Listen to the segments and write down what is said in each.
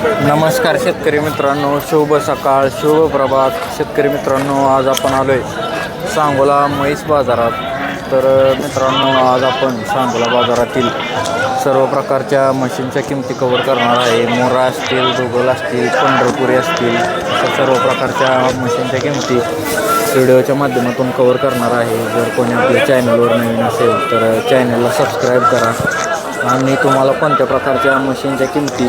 नमस्कार शेतकरी मित्रांनो शुभ सकाळ शुभ प्रभात. शेतकरी मित्रांनो आज आपण आलो आहे सांगोला म्हैस बाजारात. तर मित्रांनो आज आपण सांगोला बाजारातील सर्व प्रकारच्या मशीनच्या किमती कवर करणार आहे. मोरा असतील दोगल असतील पंढरपुरी असतील अशा सर्व प्रकारच्या मशीनच्या किमती व्हिडिओच्या माध्यमातून कवर करणार आहे. जर कोणी आपल्या चॅनलवर नवीन असेल तर चॅनलला सबस्क्राईब करा. आणि तुम्हाला कोणत्या प्रकारच्या मशीनच्या किमती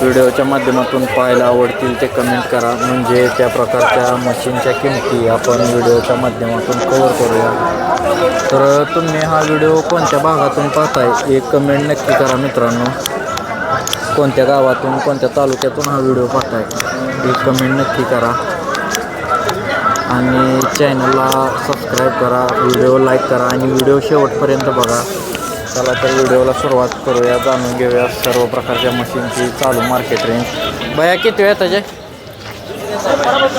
व्हिडिओच्या माध्यमातून पाहायला आवडतील ते कमेंट करा. म्हणजे त्या प्रकारच्या मशीनच्या किमती आपण व्हिडिओच्या माध्यमातून कवर करूया. तर तुम्ही हा व्हिडिओ कोणत्या भागातून पाहताय? एक कमेंट नक्की करा मित्रांनो. कोणत्या गावातून कोणत्या तालुक्यातून हा व्हिडिओ पाहताय? एक कमेंट नक्की करा. आणि चॅनलला सबस्क्राईब करा व्हिडिओ लाईक करा आणि व्हिडिओ शेवटपर्यंत बघा. चला तर व्हिडिओला सुरुवात करूया जाणून घेऊया सर्व प्रकारच्या मशीनची चालू मार्केट रेंज भया किती वेळ त्याचे?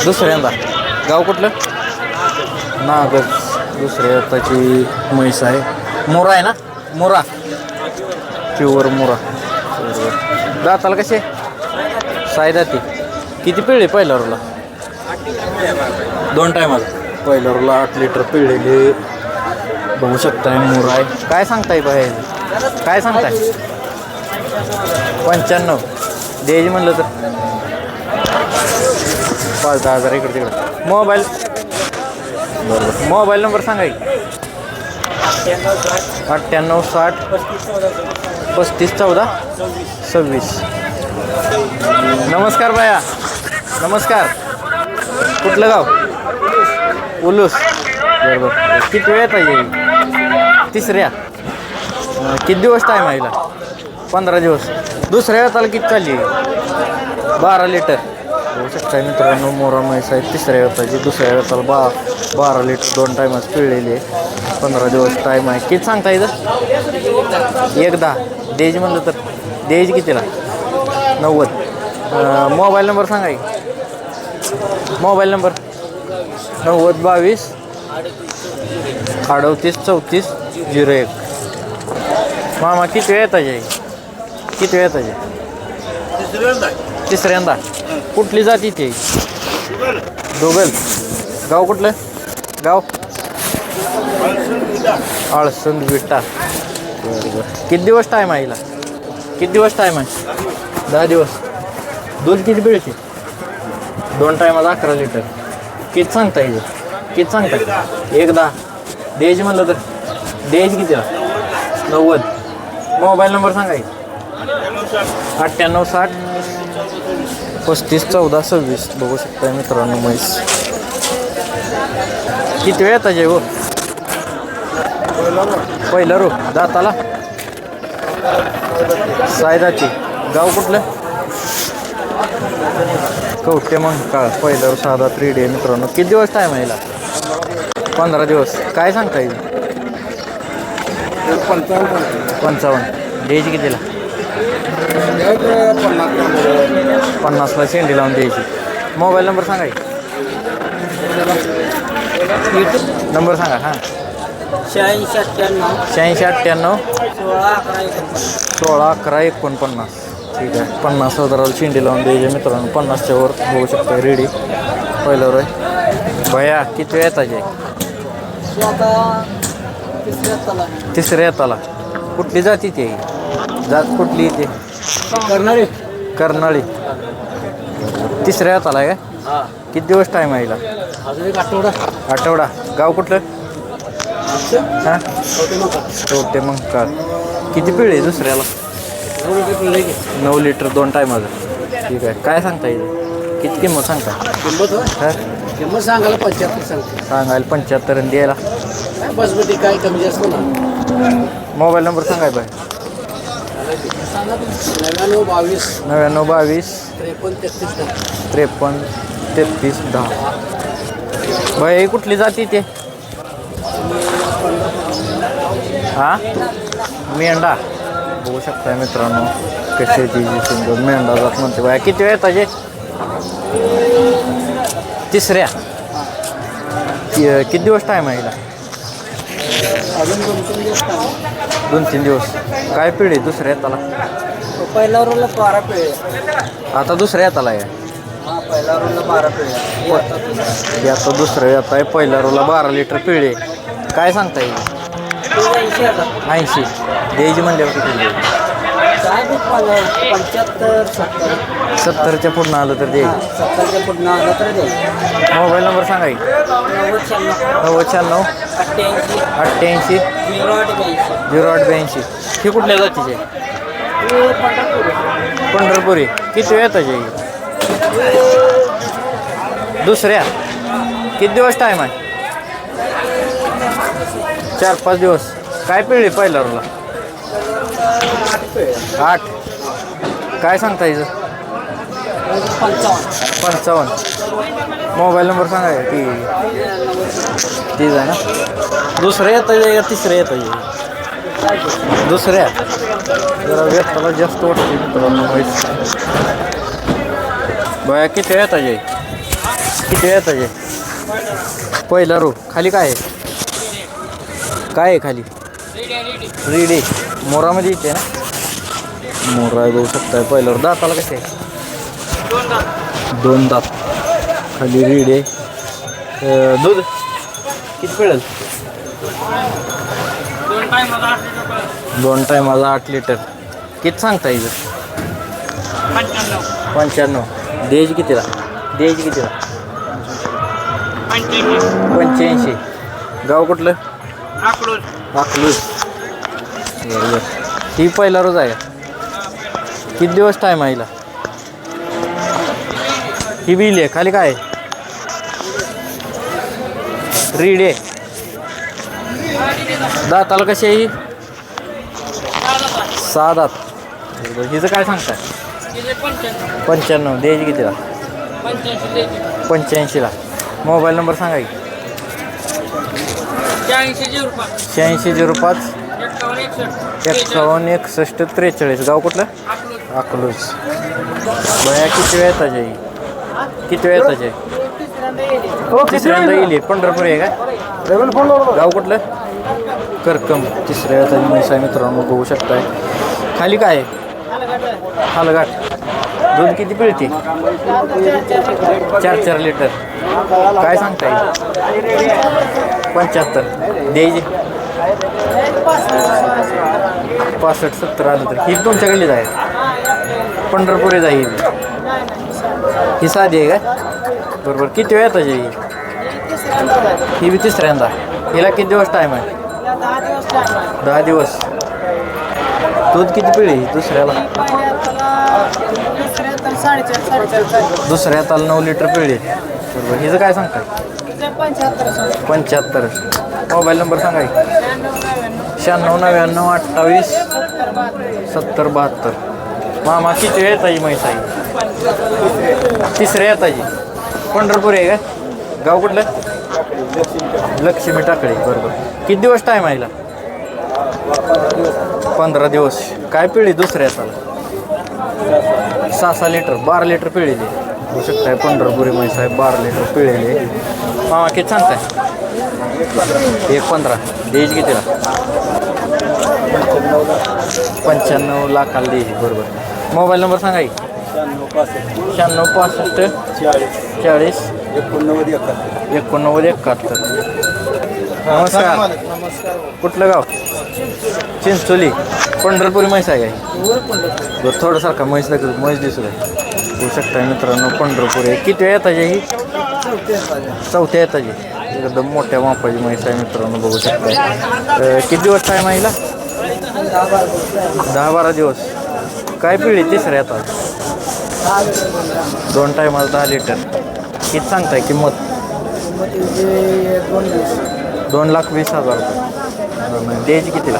दुसऱ्यांदा. गाव कुठलं? नागच दुसऱ्या त्याची म्हैस आहे. मोरा आहे ना? मोरा. प्युअर मोरा. दाताला कसे? साई दाती. किती पिळे पहिल्या रोला दोन टायमाला पहिल्या रोला आठ लिटर पिळलेली. बघू शकताय मुराय. आहे काय सांगताय बाहेर काय सांगताय? पंच्याण्णव. द्यायची म्हणलं तर. पाच दहा हजार इकडे तिकडे. मोबाईल. बरोबर मोबाईल नंबर सांगा की. अठ्ठ्याण्णव साठ. पस्तीस चौदा. सव्वीस. नमस्कार बाया. नमस्कार. कुठलं गाव? उलूस. बरोबर. किती वेळ येईल तिसऱ्या. किती दिवस टाईम आहे हिला? पंधरा दिवस. दुसऱ्या वेळाला किती चालली बारा लिटर होऊ शकता मित्रांनो मोरा म्हैस आहे तिसऱ्या वेळाची दुसऱ्या वेळाला बा बारा लिटर दोन टायमाच पिळलेली आहे. पंधरा दिवस टाईम आहे. किती सांगता इथं? एक दहा म्हणलं तर. डेज कितीला? नव्वद. मोबाईल नंबर सांगा मोबाईल नंबर? नव्वद बावीस. अडतीस चौतीस झिरो एक. मामा किती वेळ येताचे किती वेळ येताचे तिसऱ्यांदा. कुठली जाती ते दोघल गाव कुठलं? गाव? आळसंद विटा. किती दिवस टाईम आहे हिला? किती दिवस टाईम आहे? दहा दिवस. दूध किती पिळते? दोन टायमाला अकरा लिटर. किती सांगता येईल? किती सांगता? एक दहा द्यायची म्हणलं तर. डेज कितीला नव्वद. मोबाईल नंबर सांगा की. अठ्ठ्याण्णव साठ. पस्तीस चौदा सव्वीस. बघू शकता मित्रांनो म्हैस. किती वेळ येता हो पहिलं रो. दाताला. सायदाची. गाव कुठलं? कवटे मग का पहिलं साधा थ्री डे मित्रांनो. किती दिवस टाईम आहे पंधरा दिवस. काय सांगता येईल पंचावन्न. द्यायची कितीला? पन्नासला शेंडी लावून द्यायची. मोबाईल नंबर सांगा. नंबर सांगा हां. शहाऐंशी अठ्ठ्याण्णव. शहाऐंशी अठ्ठ्याण्णव. सोळा अकरा एकोणपन्नास. सोळा अकरा एकोणपन्नास. ठीक आहे. पन्नास हजाराला शेंडी लावून द्यायचे मित्रांनो. पन्नासच्या वर बघू शकता रेडी पहिल्यावर आहे भया किती वेळ येताचे आता तिसऱ्या तला तिसऱ्या कुठली जाती ती जात कुठली ती करणारे कर्नाळी. तिसऱ्या येताला आहे का? हा. किती दिवस टाईम आहे हिला? अजून एक आठवडा. आठवडा. गाव कुठलं? हां? मग का किती पिढी आहे दुसऱ्याला? नऊ लिटर दोन टायमाचं ठीक आहे. काय सांगता येईल किती किंमत सांगता? किंमत हा? किंमत सांगायला पंच्याहत्तर सांगते. सांगायला पंच्याहत्तर आणि द्यायला. काय कमी जास्त ना मोबाईल नंबर सांगाय बाय नव्याण्णव बावीस नव्याण्णव बावीस त्रेपन्न तेहतीस दहा. त्रेपन्न तेहतीस दहा. बाय कुठली जाती ते? हा? मेंढा. बघू शकताय मित्रांनो जी सुंदर मेंढा जात म्हणते बाया किती वेळ ताजे तिसऱ्या. किती दिवस टाईम आहे हिला? अजून दोन तीन दिवस टाइम. दोन तीन दिवस. काय पिढी दुसऱ्या त्याला पहिला रोलला बारा पिळे आता दुसऱ्या येताला आहे. पहिला रोलला बारा हे आता दुसरं येत आहे. पहिल्या रोला बारा लिटर पिळे काय सांगता येईल? ऐंशी द्यायची म्हणल्यावर किती पंच्याहत्तर सत्तर. सत्तरच्या पुढं आलं तर हा, देईल सत्तरच्या आलं तर देईल. मोबाईल नंबर सांगा की. नव्वद शहाण्णव. नव्वद शहाण्णव. अठ्ठ्याऐंशी. अठ्ठ्याऐंशी. झिरो आठ ब्याऐंशी. झिरो आठ ब्याऐंशी. हे कुठल्या जातीचे? हे पंढरपूर. पंढरपुरी. किती वेळ येताचे दुसऱ्या. किती दिवस टाईम आहे? चार पाच दिवस. काय पिळली पहिल्या रोला आठ. काय सांगता येईल पंचावन्न. पंचावन्न मोबाईल नंबर सांगा की. तीच आहे ना? दुसऱ्या येतं आहे का तिसऱ्या येतं आहे दुसऱ्या. जरा व्यक्ताला जास्त वाटते मित्रांनो बया किती येत आहे? किती येत आहे? पहिला रो खाली काय आहे? काय आहे खाली? रेडी मोरामध्ये येते ना? मोरा बघू शकताय पहिल्यावर. दाताला कसे दोन दात. खाली रीड आहे. दूध? किती पिळेल? दोन टायमाला आठ लिटर. किती सांगता येईल पंच्याण्णव. द्यायची कितीला? द्यायची कितीला? पंच्याऐंशी. गाव कुठलं? अकलूज. बरोबर ही पहिला रोज आहे. किती दिवस टाईम आहे हिला? ही बिल आहे खाली काय आहे? रीड आहे. दाताला कशी आहे ही? सहा दात. बरोबर हिचं काय सांगताय? पंच्याण्णव द्यायची कितीला? पंच्याऐंशीला. मोबाईल नंबर सांगा की. शहाऐंशी झिरो पाच. एक्कावन्न एकसष्ट त्रेचाळीस. गाव कुठलं? अकलूज. बया किती वेळ येतात आई किती वेळ येतात आई तिसऱ्यांदा येईल पंढरपूर आहे का? गाव कुठलं? करकम. तिसऱ्या येतात म्हैस आहे मित्रांनो बघू शकताय. खाली काय हालघाट दूध किती पिळते? चार चार लिटर. काय सांगता येईल पंच्याहत्तर. द्यायची. पासष्ट सत्तर आलं तर. ही तुमच्याकडलीच आहे. पंढरपुरे जाईल ही. साधी आहे का? बरोबर. किती वेळ येतात ही? ही बी तिसऱ्यांदा. हिला किती दिवस टाईम आहे? दहा दिवस. दूध किती पिळी दुसऱ्याला? दुसऱ्या ताल नऊ लिटर पिळी. बरोबर. हिचं काय सांगताय? पंच्याहत्तर मोबाईल नंबर सांगा. शहाण्णव नव्याण्णव अठ्ठावीस सत्तर बहात्तर. मामा किती वेळ येताची म्हैस आहे तिसऱ्या येताची पंढरपूर आहे का? गाव कुठलं? लक्ष्मी टाकळे. बरोबर किती दिवस टाईम आहे पंधरा दिवस. काय पिळी दुसऱ्या साला सहा सहा लिटर बारा लिटर पिळेली. होऊ शकताय पंढरपुरी म्हैस आहे बारा लिटर पिळेली. मामा किती सांगताय? एक पंधरा. देश कितीला? पंच्याण्णव लाखाला द्यायची बरोबर. मोबाईल नंबर सांगा की. शहाण्णव पासष्ट. चाळीस. एकोणनव्वद एकाहत्तर. एकोणनव्वद एकाहत्तर. नमस्कार. कुठलं गाव? चिंचोली. पंढरपुरी म्हैस आहे काय? बरं थोडं सारखा म्हैस दाखव म्हैस दिसू आहे होऊ शकता मित्रांनो पंढरपूर आहे. किती वेळ येताची ही? चौथ्या येताची एकदम मोठ्या मापाची म्हैस आहे मित्रांनो बघू शकता अं, किती दिवस टाईम आहे हिला? दहा बारा दिवस. काय पिढी तिसऱ्या येतात दोन टायमाला दहा लिटर किती सांगताय किंमत? दोन लाख वीस हजार रुपये. द्यायची कितीला?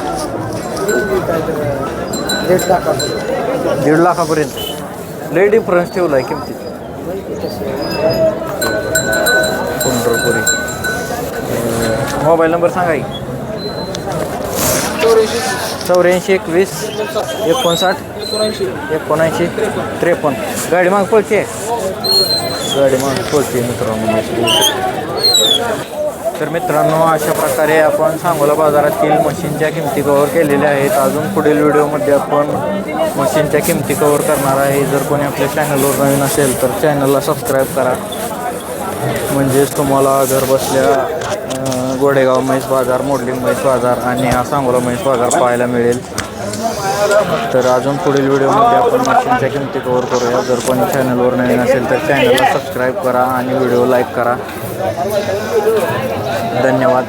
दीड लाखापर्यंत. लय डिफरन्स ठेवला आहे किमतीत. पंढरपुरी. मोबाईल नंबर सांगा की. चौऱ्याऐंशी एकवीस एकोणसाठ एकोणऐंशी त्रेपन्न. गाडी माग पळते. गाडी माग पळते मित्रांनो. तर मित्रांनो अशा प्रकारे आपण सांगोला बाजारातील मशीनच्या किमती कव्हर केलेल्या आहेत. अजून पुढील व्हिडिओमध्ये आपण मशीनच्या किमती कवर करणार आहे. जर कोणी आपल्या चॅनलवर नवीन असेल तर चॅनलला सबस्क्राईब करा. म्हणजेच तुम्हाला घर बसल्या गोडेगाव म्हैस बाजार मोडली म्हैस बाजार आणि हा सांगोला म्हैस बाजार पाहायला मिळेल. तर अजून पुढील व्हिडिओमध्ये आपण मशीनच्या किमती कवर करूया. जर कोणी चॅनलवर नवीन असेल तर चॅनलला सबस्क्राईब करा आणि व्हिडिओ लाईक करा. धन्यवाद.